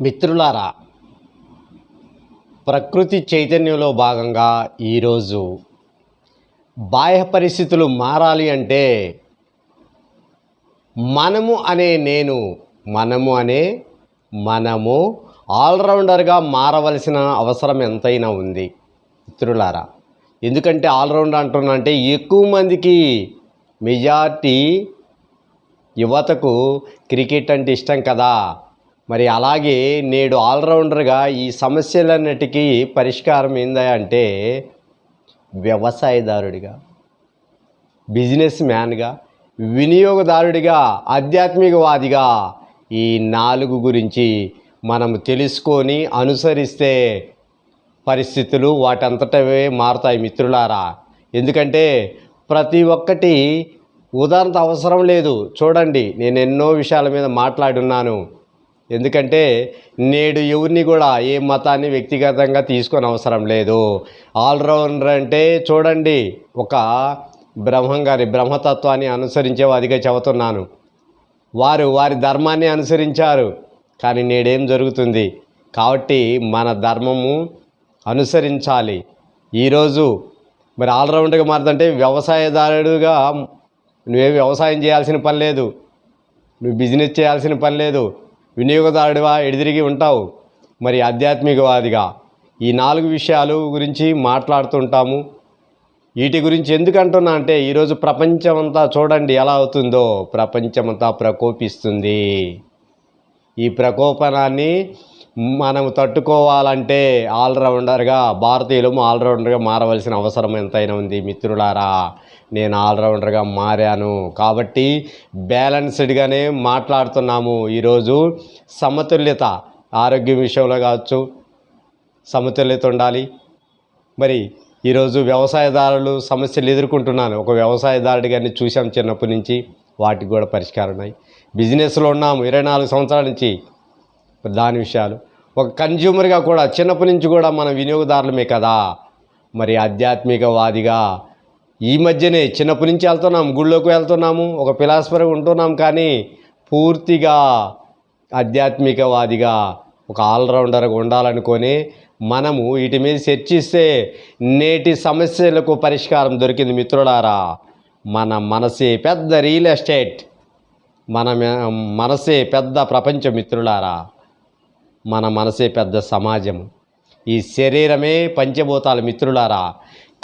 మిత్రులారా ప్రకృతి చైతన్యంలో భాగంగా ఈరోజు బాహ్య పరిస్థితులు మారాలి అంటే మనము అనే నేను మనము అనే మనము ఆల్రౌండర్గా మారవలసిన అవసరం ఎంతైనా ఉంది. మిత్రులారా ఎందుకంటే ఆల్రౌండర్ అంటున్నా అంటే ఎక్కువ మందికి మెజార్టీ యువతకు క్రికెట్ అంటే ఇష్టం కదా. మరి అలాగే నేడు ఆల్రౌండర్గా ఈ సమస్యలన్నిటికీ పరిష్కారం ఏందా అంటే వ్యవసాయదారుడిగా బిజినెస్ మ్యాన్గా వినియోగదారుడిగా ఆధ్యాత్మికవాదిగా ఈ నాలుగు గురించి మనం తెలుసుకొని అనుసరిస్తే పరిస్థితులు వాటంతటవే మారుతాయి మిత్రులారా. ఎందుకంటే ప్రతి ఒక్కటి ఉదాహరణ అవసరం లేదు. చూడండి నేను ఎన్నో విషయాల మీద మాట్లాడున్నాను. ఎందుకంటే నేడు ఎవరిని కూడా ఏ మతాన్ని వ్యక్తిగతంగా తీసుకొని అవసరం లేదు. ఆల్రౌండర్ అంటే చూడండి ఒక బ్రహ్మం గారి బ్రహ్మతత్వాన్ని అనుసరించేవాదిగా చెబుతున్నాను. వారు వారి ధర్మాన్ని అనుసరించారు కానీ నేడేం జరుగుతుంది? కాబట్టి మన ధర్మము అనుసరించాలి. ఈరోజు మరి ఆల్రౌండర్గా మారుతుంటే వ్యవసాయదారుడుగా నువ్వే వ్యవసాయం చేయాల్సిన పని లేదు. నువ్వు బిజినెస్ చేయాల్సిన పని లేదు. వినియోగదారుడివా ఎడిదిరిగి ఉంటావు? మరి ఆధ్యాత్మికవాదిగా. ఈ నాలుగు విషయాలు గురించి మాట్లాడుతుంటాము. వీటి గురించి ఎందుకు అంటున్నా అంటే ఈరోజు ప్రపంచమంతా చూడండి ఎలా అవుతుందో. ప్రపంచమంతా ప్రకోపిస్తుంది. ఈ ప్రకోపనాన్ని మనం తట్టుకోవాలంటే ఆల్రౌండర్గా భారతీయులు ఆల్రౌండర్గా మారవలసిన అవసరం ఎంతైనా ఉంది మిత్రులారా. నేను ఆల్రౌండర్గా మారాను. కాబట్టి బ్యాలెన్స్డ్గానే మాట్లాడుతున్నాము ఈరోజు. సమతుల్యత ఆరోగ్యం విషయంలో కావచ్చు సమతుల్యత ఉండాలి. మరి ఈరోజు వ్యవసాయదారులు సమస్యలు ఎదుర్కొంటున్నాను. ఒక వ్యవసాయదారుడిగాని చూసాం చిన్నప్పటి నుంచి. వాటికి కూడా పరిష్కారం ఉన్నాయి. బిజినెస్లో ఉన్నాము ఇరవై నాలుగు సంవత్సరాల నుంచి. దాని విషయాలు. ఒక కన్జ్యూమర్గా కూడా చిన్నప్పటి నుంచి కూడా మనం వినియోగదారులమే కదా. మరి ఆధ్యాత్మికవాదిగా ఈ మధ్యనే చిన్నప్పటి నుంచి వెళ్తున్నాం గుళ్ళోకి వెళ్తున్నాము ఒక ఫిలాసఫర్ ఉంటున్నాం కానీ పూర్తిగా ఆధ్యాత్మికవాదిగా ఒక ఆల్రౌండర్గా ఉండాలనుకొని మనము వీటి మీద చర్చిస్తే నేటి సమస్యలకు పరిష్కారం దొరికింది మిత్రులారా మన మనసే పెద్ద రియల్ ఎస్టేట్ మన మనసే పెద్ద ప్రపంచ మిత్రులారా. మన మనసే పెద్ద సమాజం ఈ శరీరమే పంచభూతాల మిత్రులారా.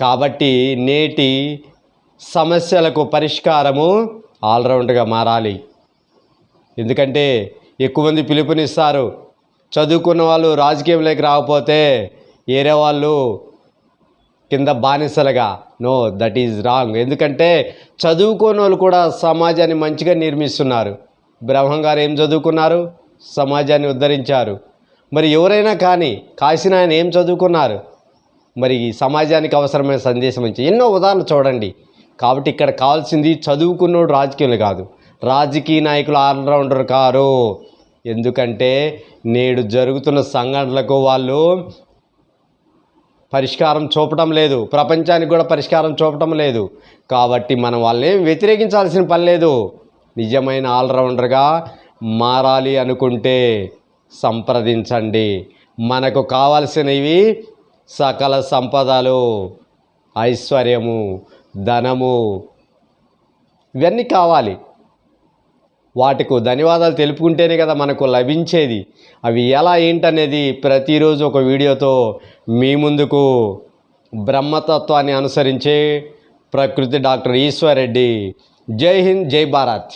కాబట్టి నేటి సమస్యలకు పరిష్కారము ఆల్రౌండ్గా మారాలి. ఎందుకంటే ఎక్కువ మంది పిలుపునిస్తారు. చదువుకున్న వాళ్ళు రాజకీయంలోకి రాకపోతే వేరే వాళ్ళు కింద బానిసలుగా. No that is wrong. ఎందుకంటే చదువుకోని వాళ్ళు కూడా సమాజాన్ని మంచిగా నిర్మిస్తున్నారు. బ్రహ్మం గారు ఏం చదువుకున్నారు? సమాజాన్ని ఉద్ధరించారు. మరి ఎవరైనా కానీ కాసిన ఆయన ఏం చదువుకున్నారు? మరి ఈ సమాజానికి అవసరమైన సందేశం ఇచ్చి ఎన్నో ఉదాహరణలు చూడండి. కాబట్టి ఇక్కడ కావాల్సింది చదువుకున్నోడు రాజకీయాలు కాదు. రాజకీయ నాయకులు ఆల్రౌండర్ కారు. ఎందుకంటే నేడు జరుగుతున్న సంఘటనలకు వాళ్ళు పరిష్కారం చూపటం లేదు. ప్రపంచానికి కూడా పరిష్కారం చూపటం లేదు. కాబట్టి మనం వాళ్ళని వ్యతిరేకించాల్సిన పని లేదు. నిజమైన ఆల్రౌండర్గా మారాలి అనుకుంటే సంప్రదించండి. మనకు కావాల్సినవి సకల సంపదలు ఐశ్వర్యము ధనము ఇవన్నీ కావాలి. వాటికు ధన్యవాదాలు తెలుపుకుంటేనే కదా మనకు లభించేది. అవి ఎలా ఏంటనేది ప్రతిరోజు ఒక వీడియోతో మీ ముందుకు బ్రహ్మతత్వాన్ని అనుసరించే ప్రకృతి డాక్టర్ ఈశ్వర్ రెడ్డి. జై హింద్ జై భారత్.